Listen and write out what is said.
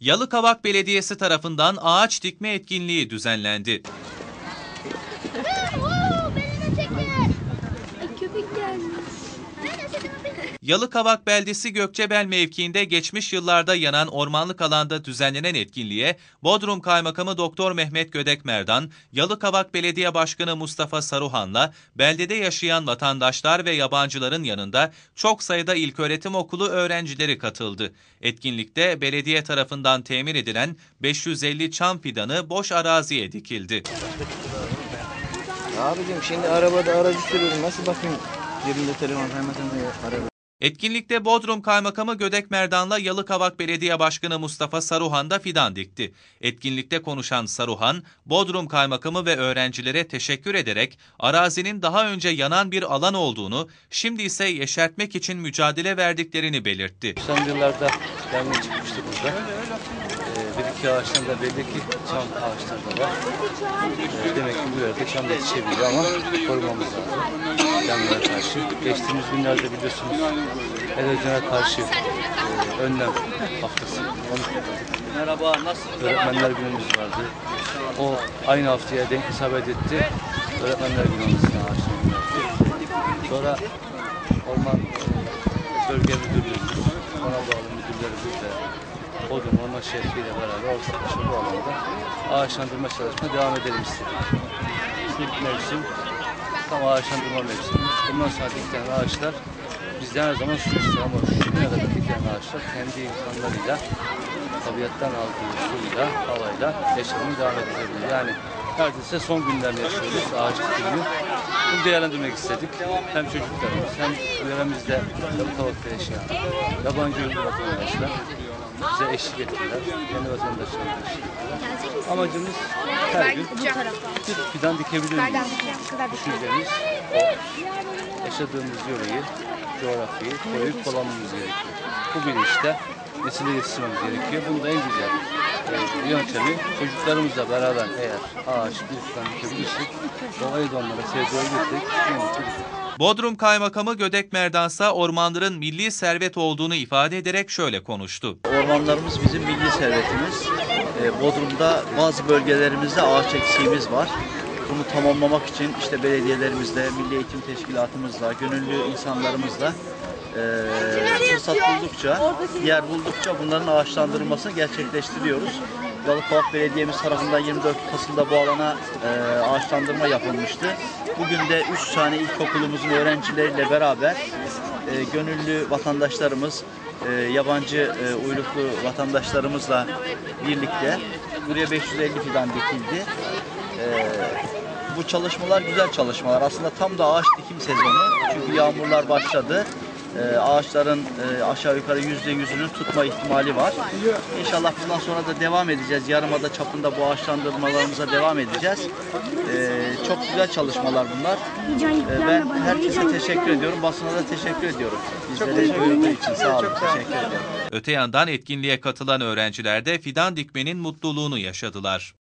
Yalıkavak Belediyesi tarafından ağaç dikme etkinliği düzenlendi. Köpek gelmiş. Yalıkavak beldesi Gökçebel mevkiinde geçmiş yıllarda yanan ormanlık alanda düzenlenen etkinliğe Bodrum Kaymakamı Doktor Mehmet Gödek Merdan, Yalıkavak Belediye Başkanı Mustafa Saruhan'la beldede yaşayan vatandaşlar ve yabancıların yanında çok sayıda ilköğretim okulu öğrencileri katıldı. Etkinlikte belediye tarafından temin edilen 550 çam fidanı boş araziye dikildi. Abicim şimdi arabada aracı sürüyorum. Nasıl bakayım? Cebimde telefon hemen araba. Etkinlikte Bodrum Kaymakamı Gödek Merdan'la Yalıkavak Belediye Başkanı Mustafa Saruhan da fidan dikti. Etkinlikte konuşan Saruhan, Bodrum Kaymakamı ve öğrencilere teşekkür ederek arazinin daha önce yanan bir alan olduğunu, şimdi ise yeşertmek için mücadele verdiklerini belirtti. Son yıllarda yangın çıkmıştı burada. Ee, bir iki ağaçtan da belli ki çam ağaçları da var. Ee, demek ki bu yerde çam yetişebiliyor ama korumamız lazım. Yangına karşı. Geçtiğimiz günlerde biliyorsunuz erozyona karşı e, önlem haftası. Onu. Merhaba, nasılsınız? Öğretmenler günümüz vardı. O aynı haftaya denk isabet etti. Öğretmenler günümüzün ağaçlarını yaptık. Sonra orman bölge müdürlüğümüz, ona bağlı müdürlerimiz ve Bodrum Orman Şehriyle beraber ortaklaşa bu alanda ağaçlandırma çalışmasına devam edelim istedik. Şimdi mevsim tam ağaçlandırma mevsimi. Bundan sonra dikilen ağaçlar bizden her zaman su istiyor ama şimdiye kadar dikilen ağaçlar kendi imkanlarıyla tabiattan aldığı suyla, havayla yaşamını devam edebilir. Yani neredeyse son günlerini yaşıyoruz ağaç dikimi. Bunu değerlendirmek istedik. Hem çocuklarımız hem yöremizde Yalıkavak'ta yaşayan yabancı ülke vatandaşlar bize eşlik ettiler. Kendi vatandaşlarımız eşlik ettiler. Amacımız her gün bir fidan dikebilir miyiz? Düşüncemiz o. Yaşadığımız yöreyi, coğrafyayı koruyup kullanmamız gerekiyor. Bu bilinçle nesile yetiştirmemiz gerekiyor. Bunu da en güzel e, yöntemi çocuklarımızla beraber eğer ağaç bir fidan dikebilirsek doğayı da onlara sevdirebilirsek ne mutlu bize. Bodrum Kaymakamı Gödek Merdansa ormanların milli servet olduğunu ifade ederek şöyle konuştu. Ormanlarımız bizim milli servetimiz. Ee, Bodrum'da bazı bölgelerimizde ağaç eksiğimiz var. Bunu tamamlamak için işte belediyelerimizle, Milli Eğitim Teşkilatımızla, gönüllü insanlarımızla e, fırsat buldukça, yer buldukça bunların ağaçlandırılmasını gerçekleştiriyoruz. Yalıkavak Belediyemiz tarafından 24 Kasım'da bu alana e, ağaçlandırma yapılmıştı. Bugün de 3 tane ilkokulumuzun öğrencileriyle beraber e, gönüllü vatandaşlarımız, e, yabancı e, uyruklu vatandaşlarımızla birlikte buraya 550 fidan dikildi. E, bu çalışmalar güzel çalışmalar. Aslında tam da ağaç dikim sezonu. Çünkü yağmurlar başladı. E, ağaçların e, aşağı yukarı yüzde yüzünün tutma ihtimali var. İnşallah bundan sonra da devam edeceğiz. Yarımada çapında bu ağaçlandırmalarımıza devam edeceğiz. E, çok güzel çalışmalar bunlar. E, ben herkese teşekkür ediyorum. Basına da teşekkür ediyorum. Bizleri duyurduğu için sağ olun. Teşekkür ederim. Öte yandan etkinliğe katılan öğrenciler de fidan dikmenin mutluluğunu yaşadılar.